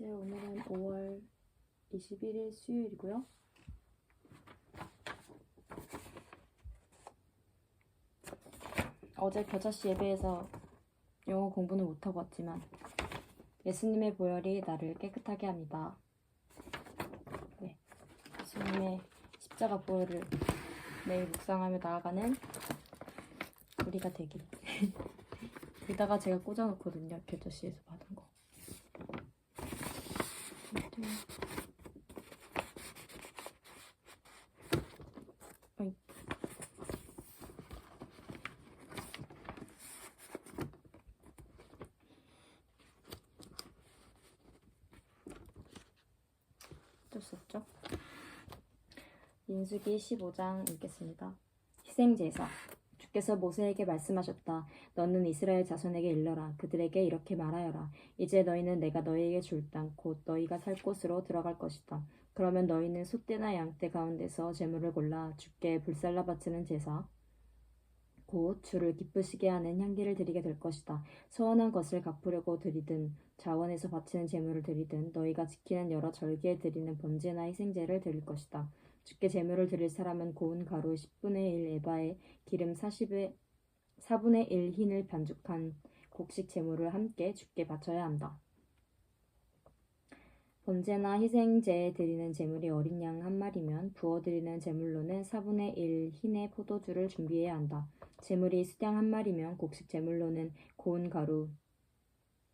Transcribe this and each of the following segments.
네, 오늘은 5월 21일 수요일이고요. 어제 겨자씨 예배에서 영어 공부는 못하고 왔지만 예수님의 보혈이 나를 깨끗하게 합니다. 네, 예수님의 십자가 보혈을 매일 묵상하며 나아가는 우리가 되길. 여기다가 제가 꽂아놓거든요. 겨자씨에서 받은 거. 어쩔 수 없죠. 민수기 15장 읽겠습니다. 희생제사 주께서 모세에게 말씀하셨다. 너는 이스라엘 자손에게 일러라. 그들에게 이렇게 말하여라. 이제 너희는 내가 너희에게 줄 땅, 곧 너희가 살 곳으로 들어갈 것이다. 그러면 너희는 소떼나 양떼 가운데서 재물을 골라 주께 불살라 바치는 제사, 곧 주를 기쁘시게 하는 향기를 드리게 될 것이다. 서원한 것을 갚으려고 드리든 자원에서 바치는 제물을 드리든 너희가 지키는 여러 절기에 드리는 번제나 희생제를 드릴 것이다. 주께 제물을 드릴 사람은 고운 가루 10분의 1 에바에 기름 40의 4분의 1 흰을 반죽한 곡식 제물을 함께 주께 바쳐야 한다. 번제나 희생제에 드리는 제물이 어린 양 한 마리면 부어 드리는 제물로는 4분의 1 흰의 포도주를 준비해야 한다. 제물이 수량 한 마리면 곡식 제물로는 고운 가루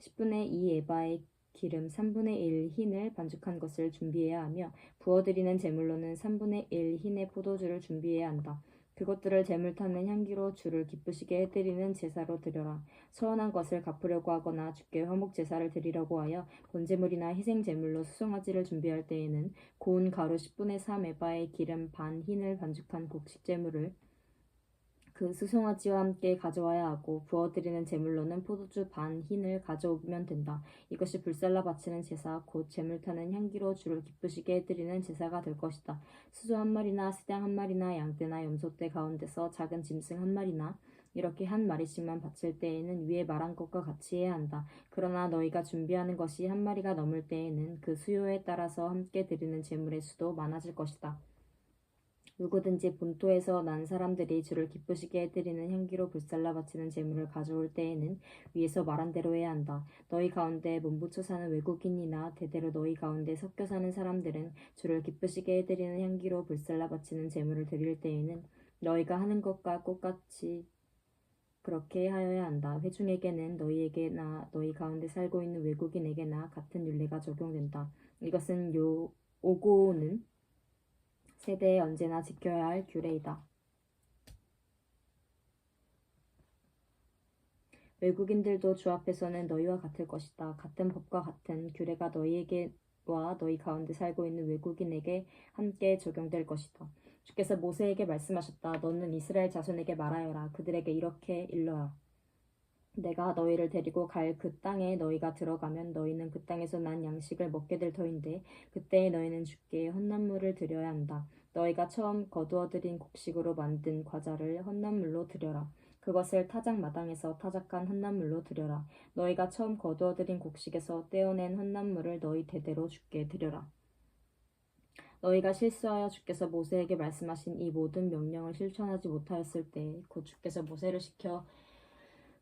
10분의 2 에바에 기름 3분의 1 흰을 반죽한 것을 준비해야 하며 부어드리는 제물로는 3분의 1 흰의 포도주를 준비해야 한다. 그것들을 제물 타는 향기로 주를 기쁘시게 해드리는 제사로 드려라. 서원한 것을 갚으려고 하거나 주께 화목 제사를 드리려고 하여 본제물이나 희생 제물로 수송아지를 준비할 때에는 고운 가루 10분의 3 에바에 기름 반 흰을 반죽한 곡식 제물을 그 수송아지와 함께 가져와야 하고 부어드리는 제물로는 포도주 반 흰을 가져오면 된다. 이것이 불살라 바치는 제사 곧 제물 타는 향기로 주를 기쁘시게 해드리는 제사가 될 것이다. 수소 한 마리나 스당 한 마리나 양떼나 염소떼 가운데서 작은 짐승 한 마리나 이렇게 한 마리씩만 바칠 때에는 위에 말한 것과 같이 해야 한다. 그러나 너희가 준비하는 것이 한 마리가 넘을 때에는 그 수요에 따라서 함께 드리는 제물의 수도 많아질 것이다. 누구든지 본토에서 난 사람들이 주를 기쁘시게 해드리는 향기로 불살라 바치는 제물을 가져올 때에는 위에서 말한 대로 해야 한다. 너희 가운데 몸붙여 사는 외국인이나 대대로 너희 가운데 섞여 사는 사람들은 주를 기쁘시게 해드리는 향기로 불살라 바치는 제물을 드릴 때에는 너희가 하는 것과 똑같이 그렇게 하여야 한다. 회중에게는 너희에게나 너희 가운데 살고 있는 외국인에게나 같은 윤례가 적용된다. 이것은 요 오고는 세대에 언제나 지켜야 할 규례이다. 외국인들도 주 앞에서는 너희와 같을 것이다. 같은 법과 같은 규례가 너희에게와 너희 가운데 살고 있는 외국인에게 함께 적용될 것이다. 주께서 모세에게 말씀하셨다. 너는 이스라엘 자손에게 말하여라. 그들에게 이렇게 일러라. 내가 너희를 데리고 갈 그 땅에 너희가 들어가면 너희는 그 땅에서 난 양식을 먹게 될 터인데 그때에 너희는 주께 헌난물을 드려야 한다. 너희가 처음 거두어 들인 곡식으로 만든 과자를 헌난물로 드려라. 그것을 타작 마당에서 타작한 헌난물로 드려라. 너희가 처음 거두어 들인 곡식에서 떼어낸 헌난물을 너희 대대로 주께 드려라. 너희가 실수하여 주께서 모세에게 말씀하신 이 모든 명령을 실천하지 못하였을 때 곧 주께서 모세를 시켜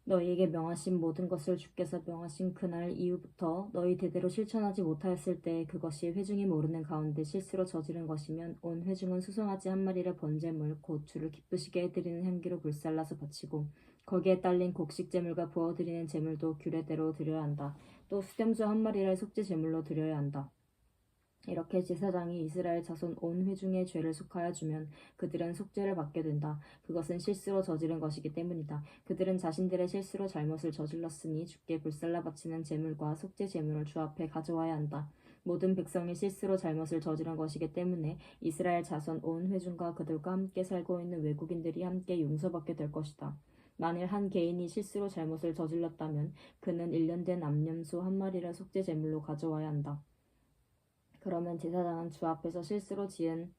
너희에게 명하신 모든 것을 주께서 명하신 그날 이후부터 너희 대대로 실천하지 못하였을 때 그것이 회중이 모르는 가운데 실수로 저지른 것이면 온 회중은 수송아지 한 마리를 번제물 곧 주를 기쁘시게 해드리는 향기로 불살라서 바치고 거기에 딸린 곡식 제물과 부어드리는 제물도 규례대로 드려야 한다. 또 수렴수 한 마리를 속죄 제물로 드려야 한다. 이렇게 제사장이 이스라엘 자손 온 회중의 죄를 속하여 주면 그들은 속죄를 받게 된다. 그것은 실수로 저지른 것이기 때문이다. 그들은 자신들의 실수로 잘못을 저질렀으니 주께 불살라 바치는 제물과 속죄 제물을 주 앞에 가져와야 한다. 모든 백성이 실수로 잘못을 저지른 것이기 때문에 이스라엘 자손 온 회중과 그들과 함께 살고 있는 외국인들이 함께 용서받게 될 것이다. 만일 한 개인이 실수로 잘못을 저질렀다면 그는 일년된 암염소 한 마리를 속죄 제물로 가져와야 한다. 그러면 제사장은 주 앞에서 실수로 지은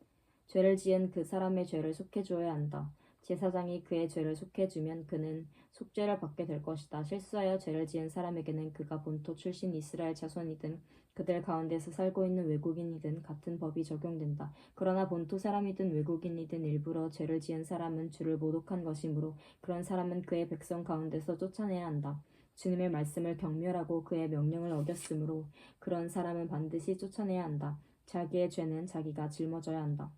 죄를 지은 그 사람의 죄를 속해 주어야 한다. 제사장이 그의 죄를 속해 주면 그는 속죄를 받게 될 것이다. 실수하여 죄를 지은 사람에게는 그가 본토 출신 이스라엘 자손이든 그들 가운데서 살고 있는 외국인이든 같은 법이 적용된다. 그러나 본토 사람이든 외국인이든 일부러 죄를 지은 사람은 주를 모독한 것이므로 그런 사람은 그의 백성 가운데서 쫓아내야 한다. 주님의 말씀을 경멸하고 그의 명령을 어겼으므로 그런 사람은 반드시 쫓아내야 한다. 자기의 죄는 자기가 짊어져야 한다.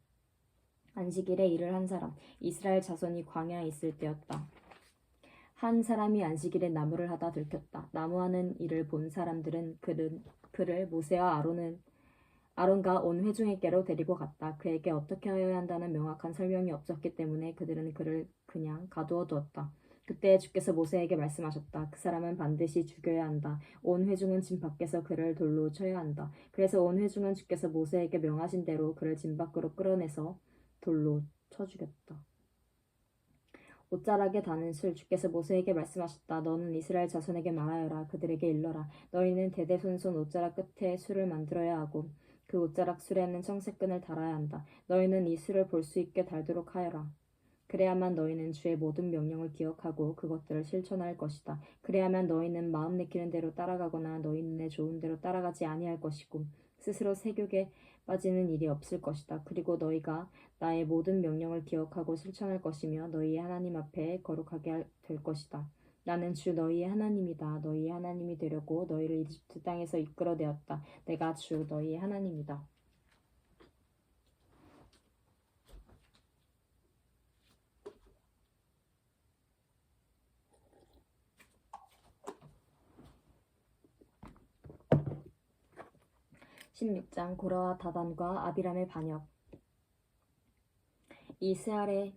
안식일에 일을 한 사람 이스라엘 자손이 광야에 있을 때였다. 한 사람이 안식일에 나무를 하다 들켰다. 나무하는 일을 본 사람들은 그를, 그를 모세와 아론은 아론과 온 회중에게로 데리고 갔다. 그에게 어떻게 하여야 한다는 명확한 설명이 없었기 때문에 그들은 그를 그냥 가두어 두었다. 그때 주께서 모세에게 말씀하셨다. 그 사람은 반드시 죽여야 한다. 온 회중은 진 밖에서 그를 돌로 쳐야 한다. 그래서 온 회중은 주께서 모세에게 명하신 대로 그를 진 밖으로 끌어내서 돌로 쳐 죽였다. 옷자락에 다는 술 주께서 모세에게 말씀하셨다. 너는 이스라엘 자손에게 말하여라. 그들에게 일러라. 너희는 대대손손 옷자락 끝에 술을 만들어야 하고 그 옷자락 술에는 청색끈을 달아야 한다. 너희는 이 술을 볼 수 있게 달도록 하여라. 그래야만 너희는 주의 모든 명령을 기억하고 그것들을 실천할 것이다. 그래야만 너희는 마음 내키는 대로 따라가거나 너희 눈에 좋은 대로 따라가지 아니할 것이고 스스로 세욕에 빠지는 일이 없을 것이다. 그리고 너희가 나의 모든 명령을 기억하고 실천할 것이며 너희의 하나님 앞에 거룩하게 될 것이다. 나는 주 너희의 하나님이다. 너희의 하나님이 되려고 너희를 이집트 땅에서 이끌어내었다. 내가 주 너희의 하나님이다. (16장) 고라와 다단과 아비람의 반역 이스라엘의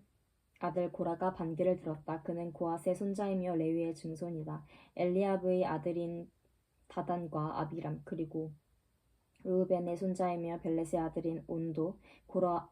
아들 고라가 반기를 들었다. 그는 고아의 손자이며 레위의 증손이다. 엘리아브의 아들인 다단과 아비람 그리고 르우벤의 손자이며 벨렛의 아들인 온도 고라와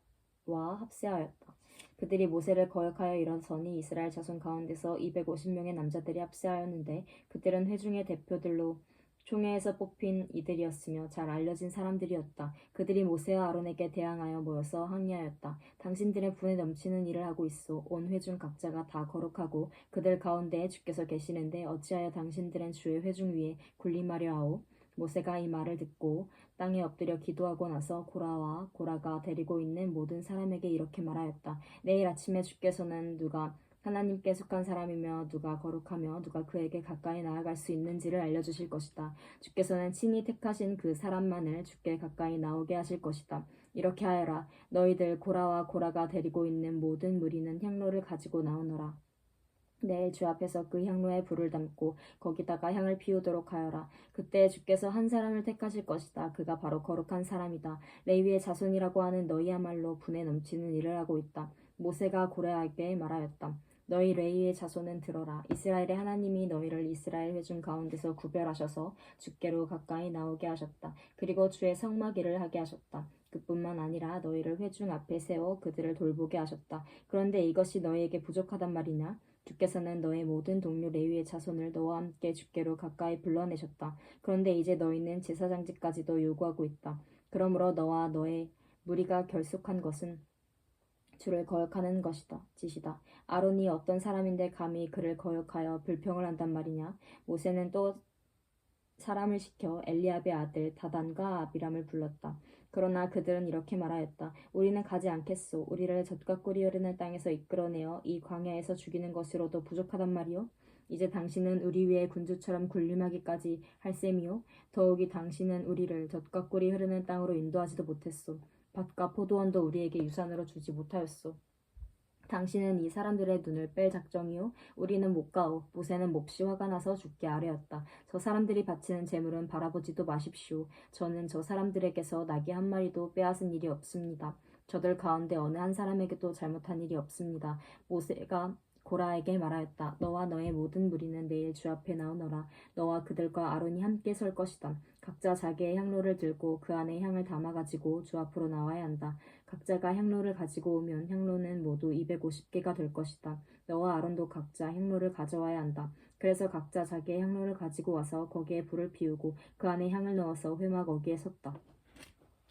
합세하였다. 그들이 모세를 거역하여 일어서니 이스라엘 자손 가운데서 250명의 남자들이 합세하였는데 그들은 회중의 대표들로 총회에서 뽑힌 이들이었으며 잘 알려진 사람들이었다. 그들이 모세와 아론에게 대항하여 모여서 항의하였다. 당신들의 분에 넘치는 일을 하고 있어. 온 회중 각자가 다 거룩하고 그들 가운데에 주께서 계시는데 어찌하여 당신들은 주의 회중 위에 군림하려 하오? 모세가 이 말을 듣고 땅에 엎드려 기도하고 나서 고라와 고라가 데리고 있는 모든 사람에게 이렇게 말하였다. 내일 아침에 주께서는 누가 하나님께 속한 사람이며 누가 거룩하며 누가 그에게 가까이 나아갈 수 있는지를 알려주실 것이다. 주께서는 친히 택하신 그 사람만을 주께 가까이 나오게 하실 것이다. 이렇게 하여라. 너희들 고라와 고라가 데리고 있는 모든 무리는 향로를 가지고 나오너라. 내일 주 앞에서 그 향로에 불을 담고 거기다가 향을 피우도록 하여라. 그때 주께서 한 사람을 택하실 것이다. 그가 바로 거룩한 사람이다. 레위의 자손이라고 하는 너희야말로 분에 넘치는 일을 하고 있다. 모세가 고레에게 말하였다. 너희 레이의 자손은 들어라. 이스라엘의 하나님이 너희를 이스라엘 회중 가운데서 구별하셔서 주께로 가까이 나오게 하셨다. 그리고 주의 성막일을 하게 하셨다. 그뿐만 아니라 너희를 회중 앞에 세워 그들을 돌보게 하셨다. 그런데 이것이 너희에게 부족하단 말이냐? 주께서는 너의 모든 동료 레위의 자손을 너와 함께 주께로 가까이 불러내셨다. 그런데 이제 너희는 제사장직까지도 요구하고 있다. 그러므로 너와 너의 무리가 결속한 것은 주를 거역하는 것이다. 짓이다. 아론이 어떤 사람인데 감히 그를 거역하여 불평을 한단 말이냐? 모세는 또 사람을 시켜 엘리압의 아들 다단과 아비람을 불렀다. 그러나 그들은 이렇게 말하였다. 우리는 가지 않겠소. 우리를 젖과 꿀이 흐르는 땅에서 이끌어내어 이 광야에서 죽이는 것으로도 부족하단 말이오. 이제 당신은 우리 위에 군주처럼 군림하기까지 할 셈이요. 더욱이 당신은 우리를 젖과 꿀이 흐르는 땅으로 인도하지도 못했소. 밭과 포도원도 우리에게 유산으로 주지 못하였소. 당신은 이 사람들의 눈을 뺄 작정이요. 우리는 못 가오. 모세는 몹시 화가 나서 죽게 아뢰었다. 저 사람들이 바치는 재물은 바라보지도 마십시오. 저는 저 사람들에게서 나귀 한 마리도 빼앗은 일이 없습니다. 저들 가운데 어느 한 사람에게도 잘못한 일이 없습니다. 모세가 고라에게 말하였다. 너와 너의 모든 무리는 내일 주 앞에 나오너라. 너와 그들과 아론이 함께 설 것이다. 각자 자기의 향로를 들고 그 안에 향을 담아 가지고 주 앞으로 나와야 한다. 각자가 향로를 가지고 오면 향로는 모두 250개가 될 것이다. 너와 아론도 각자 향로를 가져와야 한다. 그래서 각자 자기의 향로를 가지고 와서 거기에 불을 피우고 그 안에 향을 넣어서 회막 거기에 섰다.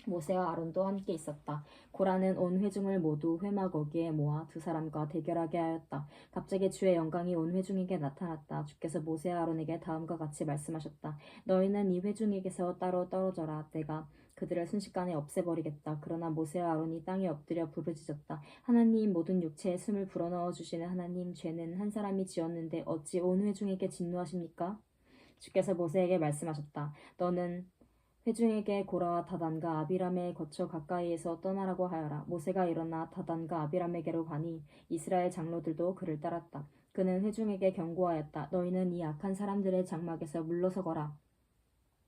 모세와 아론도 함께 있었다. 고라는 온 회중을 모두 회막 거기에 모아 두 사람과 대결하게 하였다. 갑자기 주의 영광이 온 회중에게 나타났다. 주께서 모세와 아론에게 다음과 같이 말씀하셨다. 너희는 이 회중에게서 따로 떨어져라. 내가 그들을 순식간에 없애버리겠다. 그러나 모세와 아론이 땅에 엎드려 부르짖었다. 하나님 모든 육체에 숨을 불어넣어 주시는 하나님 죄는 한 사람이 지었는데 어찌 온 회중에게 진노하십니까? 주께서 모세에게 말씀하셨다. 너는 회중에게 고라와 다단과 아비람에 거쳐 가까이에서 떠나라고 하여라. 모세가 일어나 다단과 아비람에게로 가니 이스라엘 장로들도 그를 따랐다. 그는 회중에게 경고하였다. 너희는 이 악한 사람들의 장막에서 물러서거라.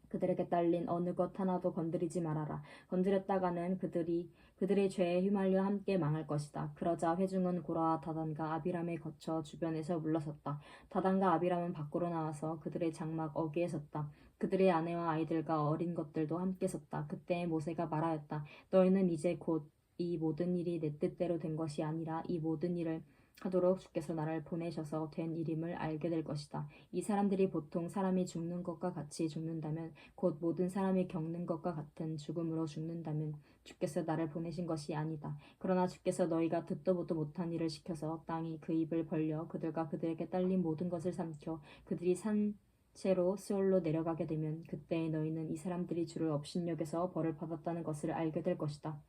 그들에게 딸린 어느 것 하나도 건드리지 말아라. 건드렸다가는 그들이 그들의 죄에 휘말려 함께 망할 것이다. 그러자 회중은 고라와 다단과 아비람에 거쳐 주변에서 물러섰다. 다단과 아비람은 밖으로 나와서 그들의 장막 어귀에 섰다. 그들의 아내와 아이들과 어린 것들도 함께 섰다. 그때 모세가 말하였다. 너희는 이제 곧 이 모든 일이 내 뜻대로 된 것이 아니라 이 모든 일을 하도록 주께서 나를 보내셔서 된 일임을 알게 될 것이다. 이 사람들이 보통 사람이 죽는 것과 같이 죽는다면 곧 모든 사람이 겪는 것과 같은 죽음으로 죽는다면 주께서 나를 보내신 것이 아니다. 그러나 주께서 너희가 듣도 보도 못한 일을 시켜서 땅이 그 입을 벌려 그들과 그들에게 딸린 모든 것을 삼켜 그들이 산 채로 스올로 내려가게 되면 그때 너희는 이 사람들이 주를 업신여겨서 벌을 받았다는 것을 알게 될 것이다.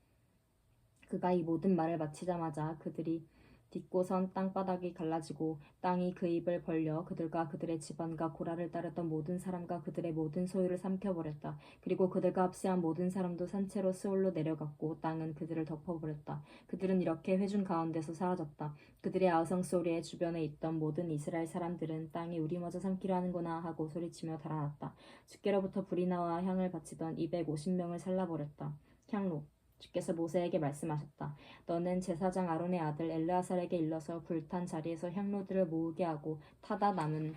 그가 이 모든 말을 마치자마자 그들이 딛고선 땅바닥이 갈라지고 땅이 그 입을 벌려 그들과 그들의 집안과 고라를 따르던 모든 사람과 그들의 모든 소유를 삼켜버렸다. 그리고 그들과 합세한 모든 사람도 산채로 스올로 내려갔고 땅은 그들을 덮어버렸다. 그들은 이렇게 회중 가운데서 사라졌다. 그들의 아우성 소리에 주변에 있던 모든 이스라엘 사람들은 땅이 우리마저 삼키려 하는구나 하고 소리치며 달아났다. 주께로부터 불이 나와 향을 바치던 250명을 살라버렸다. 향로 주께서 모세에게 말씀하셨다. 너는 제사장 아론의 아들 엘르아살에게 일러서 불탄 자리에서 향로들을 모으게 하고 타다 남은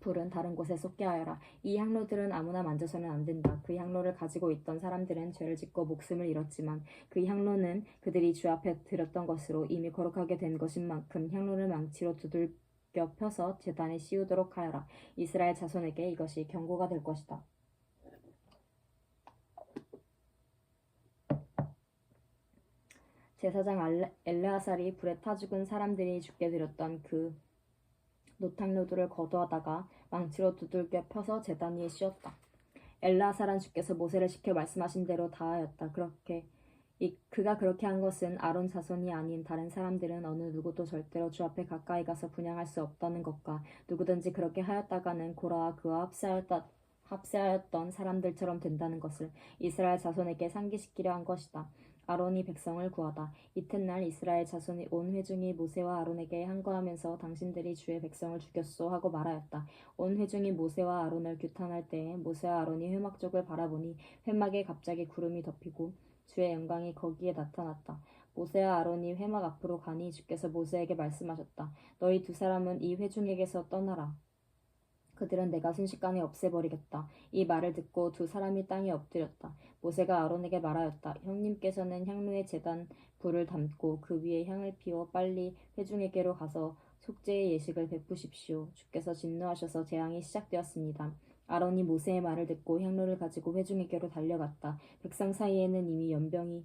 불은 다른 곳에 쏟게 하여라. 이 향로들은 아무나 만져서는 안 된다. 그 향로를 가지고 있던 사람들은 죄를 짓고 목숨을 잃었지만 그 향로는 그들이 주 앞에 드렸던 것으로 이미 거룩하게 된 것인 만큼 향로를 망치로 두들겨 펴서 재단에 씌우도록 하여라. 이스라엘 자손에게 이것이 경고가 될 것이다. 제사장 엘레아살이 불에 타 죽은 사람들이 죽게 드렸던 그 노탕료들을 거두하다가 망치로 두들겨 펴서 제단 위에 씌웠다. 엘라살한 주께서 모세를 시켜 말씀하신 대로 다하였다. 그렇게 이, 그가 그렇게 한 것은 아론 자손이 아닌 다른 사람들은 어느 누구도 절대로 주 앞에 가까이 가서 분양할 수 없다는 것과 누구든지 그렇게 하였다가는 고라와 그와 합세하였다, 합세하였던 사람들처럼 된다는 것을 이스라엘 자손에게 상기시키려 한 것이다. 아론이 백성을 구하다. 이튿날 이스라엘 자손이 온 회중이 모세와 아론에게 항거하면서 당신들이 주의 백성을 죽였소 하고 말하였다. 온 회중이 모세와 아론을 규탄할 때에 모세와 아론이 회막 쪽을 바라보니 회막에 갑자기 구름이 덮이고 주의 영광이 거기에 나타났다. 모세와 아론이 회막 앞으로 가니 주께서 모세에게 말씀하셨다. 너희 두 사람은 이 회중에게서 떠나라. 그들은 내가 순식간에 없애버리겠다. 이 말을 듣고 두 사람이 땅에 엎드렸다. 모세가 아론에게 말하였다. 형님께서는 향로의 재단 불을 담고 그 위에 향을 피워 빨리 회중에게로 가서 속죄의 예식을 베푸십시오. 주께서 진노하셔서 재앙이 시작되었습니다. 아론이 모세의 말을 듣고 향로를 가지고 회중에게로 달려갔다. 백성 사이에는 이미 연병이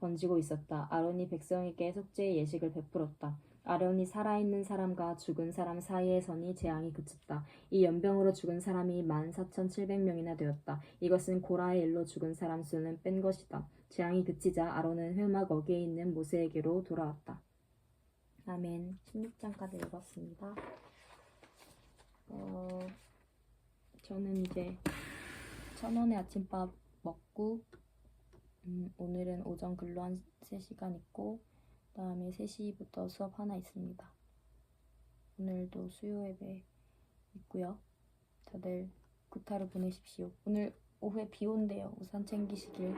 번지고 있었다. 아론이 백성에게 속죄의 예식을 베풀었다. 아론이 살아있는 사람과 죽은 사람 사이에 선이 재앙이 그쳤다. 이 연병으로 죽은 사람이 만 사천칠백 명이나 되었다. 이것은 고라의 일로 죽은 사람 수는 뺀 것이다. 재앙이 그치자 아론은 회막 어귀에 있는 모세에게로 돌아왔다. 아멘. 16장까지 읽었습니다. 어, 저는 이제 천원의 아침밥 먹고 음, 오늘은 오전 근로 한 3시간 있고 그 다음에 3시부터 수업 하나 있습니다. 오늘도 수요 예배 있고요. 다들 굿하루 보내십시오. 오늘 오후에 비 온대요. 우산 챙기시길